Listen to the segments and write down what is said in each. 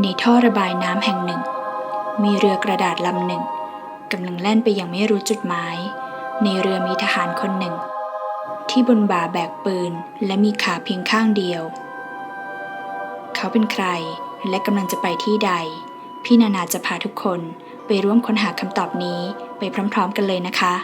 ในท่อระบายน้ำแห่งหนึ่ง มีเรือกระดาษลำหนึ่งกำลังแล่นไปยังไม่รู้จุดหมาย ในเรือมีทหารคนหนึ่ง ที่บนบ่าแบกปืนและมีขาเพียงข้างเดียว เขาเป็นใครและกำลังจะไปที่ใด พี่นานาจะพาทุกคนไปร่วมค้นหาคำตอบนี้ไปพร้อมๆกันเลยนะคะ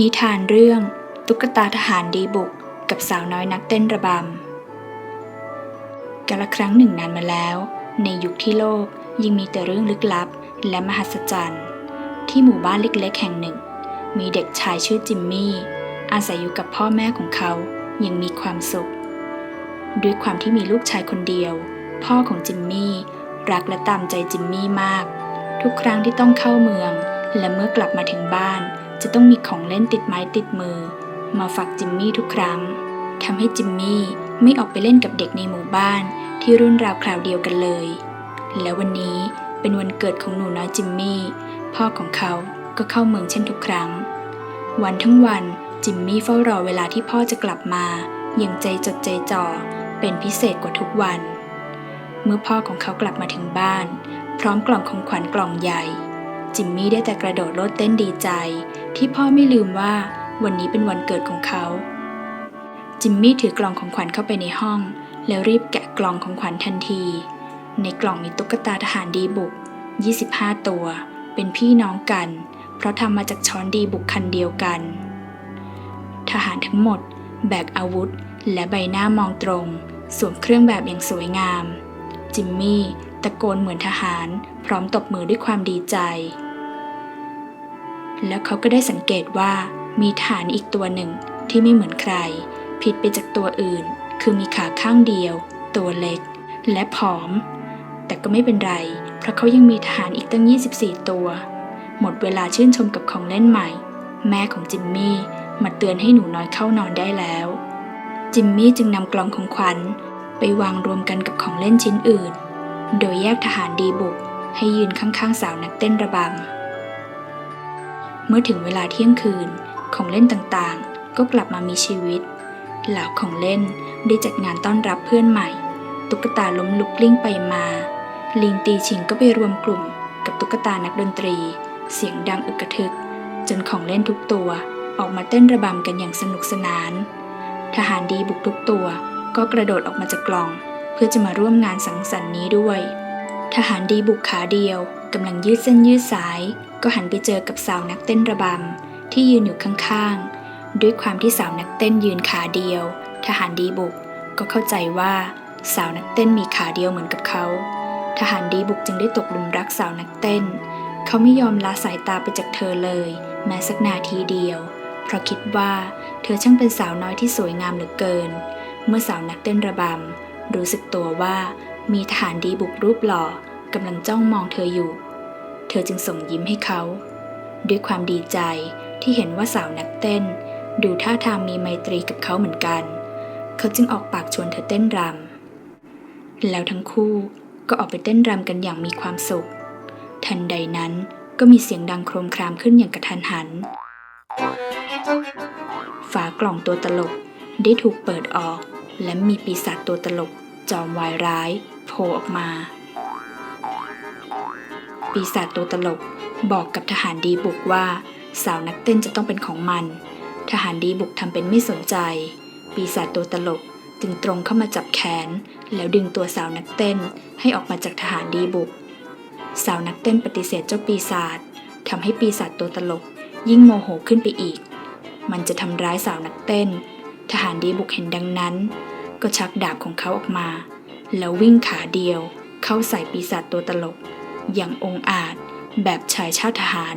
นิทานเรื่อง ตุ๊กตาทหารดีบุก กับสาวน้อยนักเต้นระบำกาละครั้งหนึ่งนานมาแล้ว ในยุคที่โลกยังมีแต่เรื่องลึกลับและมหัศจรรย์ ที่หมู่บ้านเล็กๆ แห่งหนึ่ง มีเด็กชายชื่อจิมมี่ อาศัยอยู่กับพ่อแม่ของเขาอยังมีความสุข ด้วยความที่มีลูกชายคนเดียว พ่อของจิมมี่ รักและตามใจจิมมี่มาก ทุกครั้งที่ต้องเข้าเมือง และเมื่อกลับมาถึงบ้าน จะต้องมีของเล่นติดไม้ติดมือ มาฝากจิมมี่ทุกครั้งทำให้จิมมี่ไม่ออกไปเล่นกับเด็กในหมู่บ้านที่รุ่นราวคราวเดียวกันเลย และวันนี้เป็นวันเกิดของหนูน้อยจิมมี่พ่อของเขาก็เข้าเมืองเช่นทุกครั้ง วันทั้งวันจิมมี่เฝ้ารอเวลาที่พ่อจะกลับมาอย่างใจจดใจจ่อเป็นพิเศษกว่าทุกวัน เมื่อพ่อของเขากลับมาถึงบ้าน พร้อมกล่องของขวัญกล่องใหญ่ จิมมี่ได้แต่กระโดดโลดเต้นดีใจ ที่พ่อไม่ลืมว่าวันนี้เป็นวันเกิดของเขา จิมมี่ถือกล่องของขวัญเข้าไปในห้อง แล้วรีบแกะกล่องของขวัญทันที ในกล่องมีตุ๊กตาทหารดีบุก 25 ตัว เป็นพี่น้องกัน เพราะทำมาจากช้อนดีบุกคันเดียวกัน ทหารทั้งหมด แบกอาวุธ และใบหน้ามองตรง สวมเครื่องแบบอย่างสวยงาม จิมมี่ ตะโกนเหมือนทหาร พร้อมตบมือด้วยความดีใจ แล้วเขาก็ได้สังเกตว่ามีฐานอีกตัวหนึ่งที่ไม่เหมือนใคร ผิดไปจากตัวอื่น คือมีขาข้างเดียว ตัวเล็ก และผอม แต่ก็ไม่เป็นไร เพราะเขายังมีทหารอีกตั้ง 24 ตัว หมดเวลาชื่นชมกับของเล่นใหม่ แม่ของจิมมี่มาเตือนให้หนูน้อยเข้านอนได้แล้ว จิมมี่จึงนำกล่องของขวัญไปวางรวมกันกับของเล่นชิ้นอื่น โดยแยกทหารดีบุกให้ยืนข้างๆสาวนักเต้นระบำ เมื่อถึงเวลาเที่ยงคืนของเล่นต่างๆ ก็กลับมามีชีวิต เหล่าของเล่นได้จัดงานต้อนรับเพื่อนใหม่ ตุ๊กตาล้มลุกกลิ้งไปมา ลิงตีชิงก็ไปรวมกลุ่ม กับตุ๊กตานักดนตรี เสียงดังอึกกระทึก จนของเล่นทุกตัวออกมาเต้นระบำกันอย่างสนุกสนาน ทหารดีบุกทุกตัวก็กระโดดออกมาจากกล่อง พื่อจะมาร่วมงานสังสรรค์นี้ด้วย ทหารดีบุกขาเดียวกำลังยืดเส้นยืดสาย ก็หันไปเจอกับสาวนักเต้นระบำที่ยืนอยู่ข้างๆ ด้วยความที่สาวนักเต้นยืนขาเดียว ทหารดีบุกก็เข้าใจว่าสาวนักเต้นมีขาเดียวเหมือนกับเขา ทหารดีบุกจึงได้ตกหลุมรักสาวนักเต้น เขาไม่ยอมละสายตาไปจากเธอเลย แม้สักนาทีเดียว เพราะคิดว่าเธอช่างเป็นสาวน้อยที่สวยงามเหลือเกิน เมื่อสาวนักเต้นระบำ รู้สึกตัวว่ามีทหารดีบุกรูปหล่อกำลังจ้องมองเธออยู่ เธอจึงส่งยิ้มให้เขา ด้วยความดีใจที่เห็นว่าสาวนักเต้น ดูท่าทางมีไมตรีกับเขาเหมือนกัน เขาจึงออกปากชวนเธอเต้นรำ แล้วทั้งคู่ก็ออกไปเต้นรำกันอย่างมีความสุข ทันใดนั้นก็มีเสียงดังโครมครามขึ้นอย่างกระทันหัน ฝากล่องตัวตลกได้ถูกเปิดออก และมีปีศาจตัวตลก จอมวายร้ายโผล่ออกมา ปีศาจตัวตลกบอกกับทหารดีบุกว่า สาวนักเต้นจะต้องเป็นของมัน ทหารดีบุกทำเป็นไม่สนใจ ปีศาจตัวตลกจึงตรงเข้ามาจับแขน แล้วดึงตัวสาวนักเต้นให้ออกมาจากทหารดีบุก สาวนักเต้นปฏิเสธเจ้าปีศาจทำให้ปีศาจตัวตลก ยิ่งโมโหขึ้นไปอีก มันจะทำร้ายสาวนักเต้น ทหารดีบุกเห็นดังนั้น ก็ชักดาบของเขาออกมา แล้ววิ่งขาเดียว เข้าใส่ปีศาจตัวตลก อย่างองอาจ แบบชายชาติทหาร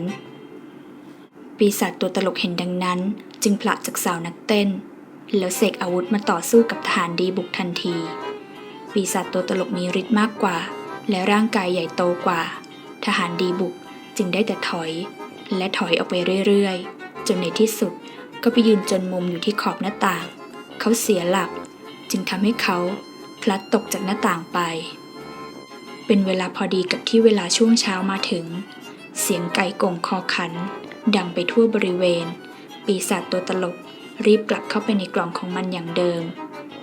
ปีศาจตัวตลกเห็นดังนั้น จึงผละจากสาวนักเต้น แล้วเสกอาวุธมาต่อสู้กับทหารดีบุกทันที ปีศาจตัวตลกมีฤทธิ์มากกว่า และร่างกายใหญ่โตกว่า ทหารดีบุกจึงได้แต่ถอย และถอยออกไปเรื่อยๆ จนในที่สุดก็ไปยืนจนมุมอยู่ที่ขอบหน้าต่าง เขาเสียหลัก จึงทำให้เขาพลัดตกจากหน้าต่างไป เป็นเวลาพอดีกับที่เวลาช่วงเช้ามาถึง เสียงไก่กงคอขัน ดังไปทั่วบริเวณ ปีศาจตัวตลกรีบกลับเข้าไปในกล่องของมันอย่างเดิม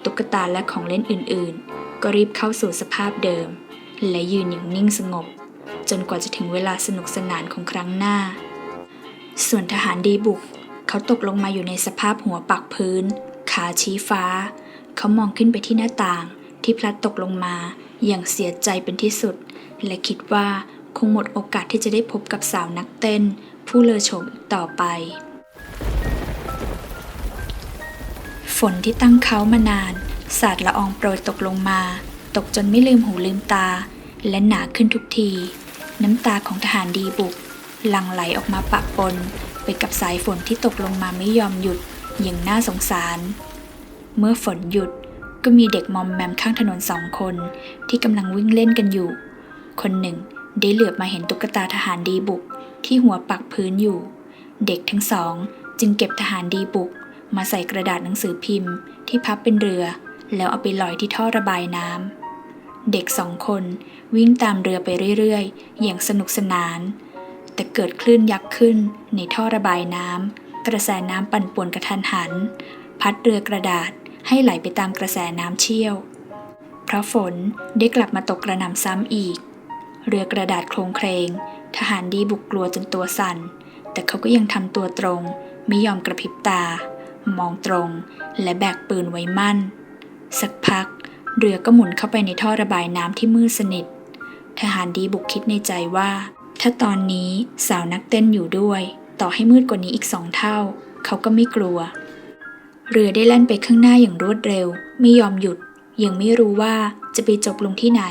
ตุ๊กตาและของเล่นอื่นๆ ก็รีบเข้าสู่สภาพเดิม และยืนอย่างนิ่งสงบ จนกว่าจะถึงเวลาสนุกสนานของครั้งหน้า ส่วนทหารดีบุก เขาตกลงมาอยู่ในสภาพหัวปักพื้น ขาชี้ฟ้า เขามองขึ้นไปที่หน้าต่าง ที่พลัดตกลงมา อย่างเสียใจเป็นที่สุด และคิดว่าคงหมดโอกาสที่จะได้พบกับสาวนักเต้น ผู้เลอโฉมอีกต่อไป ฝนที่ตั้งเขามานาน สาดละอองโปรยตกลงมา ตกจนไม่ลืมหูลืมตา และหนาขึ้นทุกที น้ำตาของทหารดีบุก หลั่งไหลออกมาปะปน ไปกับสายฝนที่ตกลงมาไม่ยอมหยุดอย่างน่าสงสาร เมื่อฝนหยุดก็มีเด็กมอมแมมข้างถนนสองคน ที่กำลังวิ่งเล่นกันอยู่ คนหนึ่งได้เหลือบมาเห็นตุ๊กตาทหารดีบุกที่หัวปักพื้นอยู่ เด็กทั้งสองจึงเก็บทหารดีบุก มาใส่กระดาษหนังสือพิมพ์ที่พับเป็นเรือ แล้วเอาไปลอยที่ท่อระบายน้ำเด็กสองคนวิ่งตามเรือไปเรื่อยๆ อย่างสนุกสนาน แต่เกิดคลื่นยักษ์ขึ้นในท่อระบายน้ำกระแสน้ำปั่นป่วนกระทันหัน พัดเรือกระดาษ ให้ไหลไปตามกระแสน้ำเชี่ยว เพราะฝนได้กลับมาตกกระหน่ำซ้ำอีก เรือกระดาษโครงเครง ทหารดีบุกกลัวจนตัวสั่น แต่เขาก็ยังทำตัวตรง ไม่ยอมกระพริบตา มองตรง และแบกปืนไว้มั่น สักพัก เรือก็หมุนเข้าไปในท่อระบายน้ำที่มืดสนิท ทหารดีบุกคิดในใจว่า ถ้าตอนนี้สาวนักเต้นอยู่ด้วย ต่อให้มืดกว่านี้อีกสองเท่า เขาก็ไม่กลัว เรือได้แล่นไปข้างหน้าอย่างรวดเร็ว ไม่ยอมหยุด ยังไม่รู้ว่าจะไปจบลงที่ไหน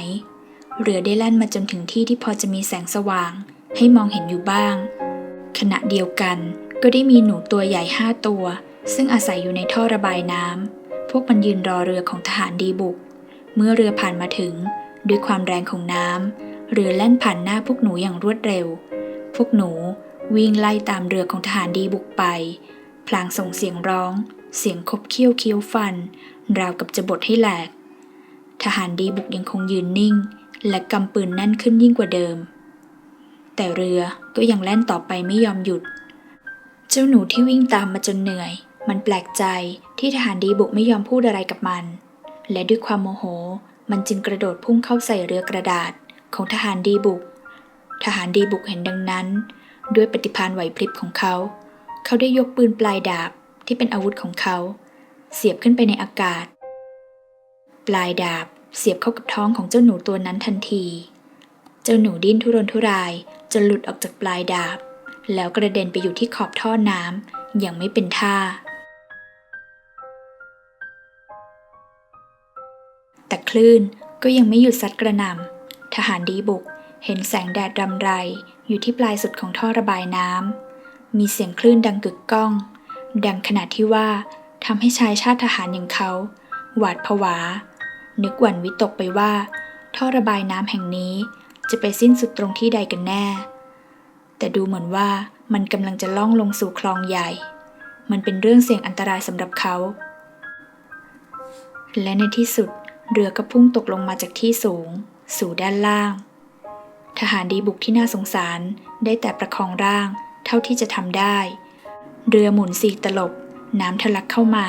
เรือได้แล่นมาจนถึงที่ที่พอจะมีแสงสว่าง ให้มองเห็นอยู่บ้าง ขณะเดียวกัน ก็ได้มีหนูตัวใหญ่ห้าตัว ซึ่งอาศัยอยู่ในท่อระบายน้ำพวกมันยืนรอเรือของทหารดีบุก เมื่อเรือผ่านมาถึง ด้วยความแรงของน้ำเรือแล่นผ่านหน้าพวกหนูอย่างรวดเร็ว พวกหนูวิ่งไล่ตามเรือของทหารดีบุกไป พลางส่งเสียงร้อง เสียงคบเคี้ยวเคี้ยวฟัน ราวกับจะบดให้แหลก ทหารดีบุกยังคงยืนนิ่ง และกำปืนแน่นขึ้นยิ่งกว่าเดิม แต่เรือก็ยังแล่นต่อไปไม่ยอมหยุด เจ้าหนูที่วิ่งตามมาจนเหนื่อย มันแปลกใจที่ทหารดีบุกไม่ยอมพูดอะไรกับมัน และด้วยความโมโห มันจึงกระโดดพุ่งเข้าใส่เรือกระดาษของทหารดีบุก ทหารดีบุกเห็นดังนั้น ด้วยปฏิภาณไหวพริบของเขา เขาได้ยกปืนปลายดาบ ที่เป็นอาวุธของเขา เสียบขึ้นไปในอากาศ ปลายดาบเสียบเข้ากับท้องของเจ้าหนูตัวนั้นทันที เจ้าหนูดิ้นทุรนทุรายจนหลุดออกจากปลายดาบ แล้วกระเด็นไปอยู่ที่ขอบท่อน้ำอย่างไม่เป็นท่า แต่คลื่นก็ยังไม่หยุดซัดกระหน่ำทหารดีบุก เห็นแสงแดดรำไรอยู่ที่ปลายสุดของท่อระบายน้ำมีเสียงคลื่นดังกึกก้อง ดังขนาดที่ว่าทำให้ชายชาติทหารอย่างเขา หวาดผวา นึกหวั่นวิตกไปว่า ท่อระบายน้ำแห่งนี้จะไปสิ้นสุดตรงที่ใดกันแน่ แต่ดูเหมือนว่ามันกำลังจะล่องลงสู่คลองใหญ่ มันเป็นเรื่องเสี่ยงอันตรายสำหรับเขา และในที่สุดเรือก็พุ่งตกลงมาจากที่สูง สู่ด้านล่าง ทหารดีบุกที่น่าสงสารได้แต่ประคองร่าง เท่าที่จะทำได้ เรือหมุนสีกตลบ น้ำทะลักเข้ามา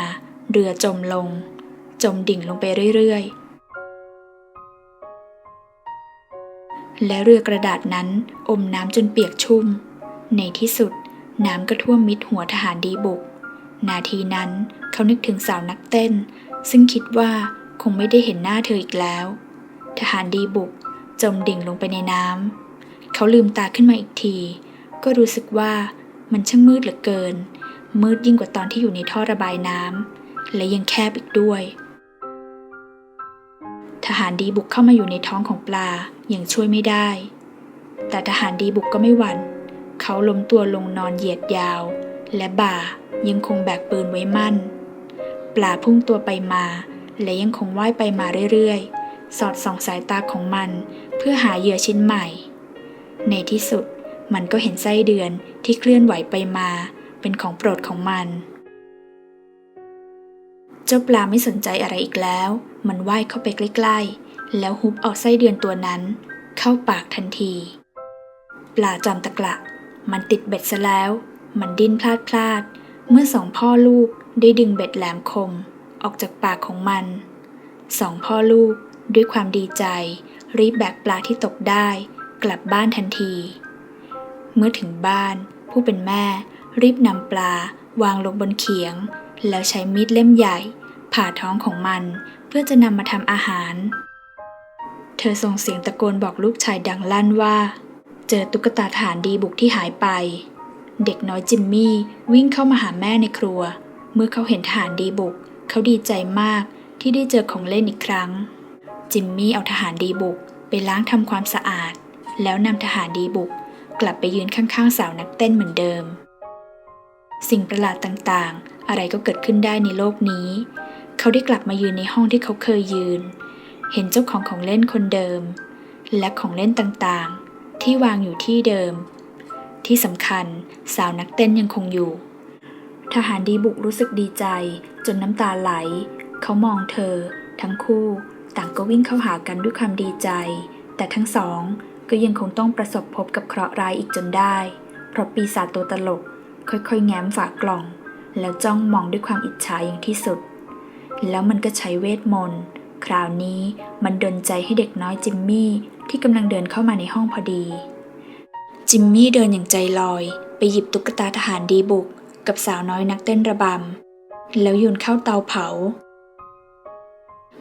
เรือจมลง จมดิ่งลงไปเรื่อยๆ และเรือกระดาษนั้นอมน้ำจนเปียกชุ่ม ในที่สุดน้ำก็ท่วมมิดหัวทหารดีบุก นาทีนั้นเขานึกถึงสาวนักเต้น ซึ่งคิดว่าคงไม่ได้เห็นหน้าเธออีกแล้ว ทหารดีบุกจมดิ่งลงไปในน้ำเขาลืมตาขึ้นมาอีกที ก็รู้สึกว่า มันช่างมืดเหลือเกิน มืดยิ่งกว่าตอนที่อยู่ในท่อระบายน้ำและยังแคบอีกด้วย ทหารดีบุกเข้ามาอยู่ในท้องของปลาอย่างช่วยไม่ได้ แต่ทหารดีบุกก็ไม่หวัน่น เขาล้มตัวลงนอนเหยียดยาว และบ่ายังคงแบกปืนไว้มั่น ปลาพุ่งตัวไปมา และยังคงว่ายไปมาเรื่อยๆ สอดส่องสายตาของมันเพื่อหาเหยื่อชิ้นใหม่ ในที่สุด มันก็เห็นไส้เดือนที่เคลื่อนไหวไปมาเป็นของโปรดของมัน เจ้าปลาไม่สนใจอะไรอีกแล้ว มันว่ายเข้าไปใกล้ๆ แล้วฮุบเอาไส้เดือนตัวนั้น เข้าปากทันที ปลาจอมตะกละ มันติดเบ็ดซะแล้ว มันดิ้นพลาดพลาด เมื่อสองพ่อลูกได้ดึงเบ็ดแหลมคม ออกจากปากของมัน สองพ่อลูกด้วยความดีใจ รีบแบกปลาที่ตกได้ กลับบ้านทันที เมื่อถึงบ้าน ผู้เป็นแม่ รีบนำปลา วางลงบนเขียง แล้วใช้มีดเล่มใหญ่ ผ่าท้องของมัน เพื่อจะนำมาทำอาหาร เธอส่งเสียงตะโกนบอกลูกชายดังลั่นว่า เจอตุ๊กตาทหารดีบุกที่หายไป เด็กน้อยจิมมี่วิ่งเข้ามาหาแม่ในครัว เมื่อเขาเห็นทหารดีบุก เขาดีใจมากที่ได้เจอของเล่นอีกครั้ง จิมมี่เอาทหารดีบุกไปล้างทำความสะอาด แล้วนำทหารดีบุก กลับไปยืนข้างๆสาวนักเต้นเหมือนเดิม สิ่งประหลาดต่างๆ อะไรก็เกิดขึ้นได้ในโลกนี้ เขาได้กลับมายืนในห้องที่เขาเคยยืน เห็นเจ้าของของเล่นคนเดิม และของเล่นต่างๆ ที่วางอยู่ที่เดิม ที่สำคัญสาวนักเต้นยังคงอยู่ ทหารดีบุกรู้สึกดีใจ จนน้ำตาไหล เขามองเธอ ทั้งคู่ ต่างก็วิ่งเข้าหากันด้วยความดีใจ แต่ทั้งสอง ก็ยังคงต้องประสบพบกับเคราะห์ร้ายอีกจนได้ เพราะปีศาจตัวตลก ค่อยๆ แง้มฝากล่อง แล้วจ้องมองด้วยความอิจฉาอย่างที่สุด แล้วมันก็ใช้เวทมนต์ คราวนี้มันดนใจให้เด็กน้อยจิมมี่ที่กำลังเดินเข้ามาในห้องพอดี จิมมี่เดินอย่างใจลอย ไปหยิบตุ๊กตาทหารดีบุก กับสาวน้อยนักเต้นระบำ แล้วโยนเข้าเตาเผา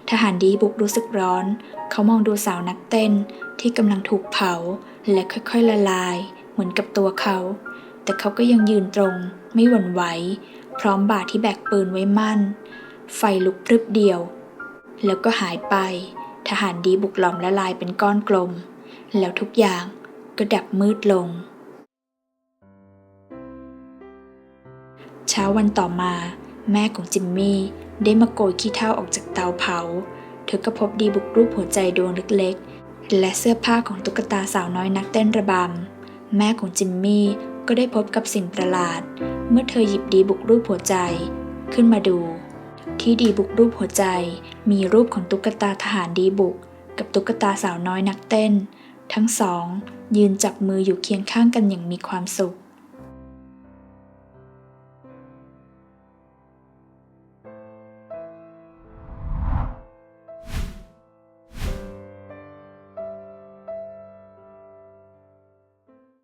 ทหารดีบุกรู้สึกร้อน เขามองดูสาวนักเต้นที่กำลังถูกเผาและค่อยๆละลาย เหมือนกับตัวเขา แต่เขาก็ยังยืนตรง ไม่หวั่นไหว พร้อมบาดที่แบกปืนไว้มั่น ไฟลุกพรึบเดียว แล้วก็หายไป ทหารดีบุกหลอมละลายเป็นก้อนกลม แล้วทุกอย่างก็ดับมืดลง เช้าวันต่อมา แม่ของจิมมี่ ได้มาโกยขี้เถ้าออกจากเตาเผา เธอก็พบดีบุกรูปหัวใจดวงเล็กๆ และเสื้อผ้าของตุ๊กตาสาวน้อยนักเต้นระบำ แม่ของจิมมี่ก็ได้พบกับสิ่งประหลาด เมื่อเธอหยิบดีบุกรูปหัวใจ ขึ้นมาดู ที่ดีบุกรูปหัวใจ มีรูปของตุ๊กตาทหารดีบุก กับตุ๊กตาสาวน้อยนักเต้น ทั้งสอง ยืนจับมืออยู่เคียงข้างกันอย่างมีความสุข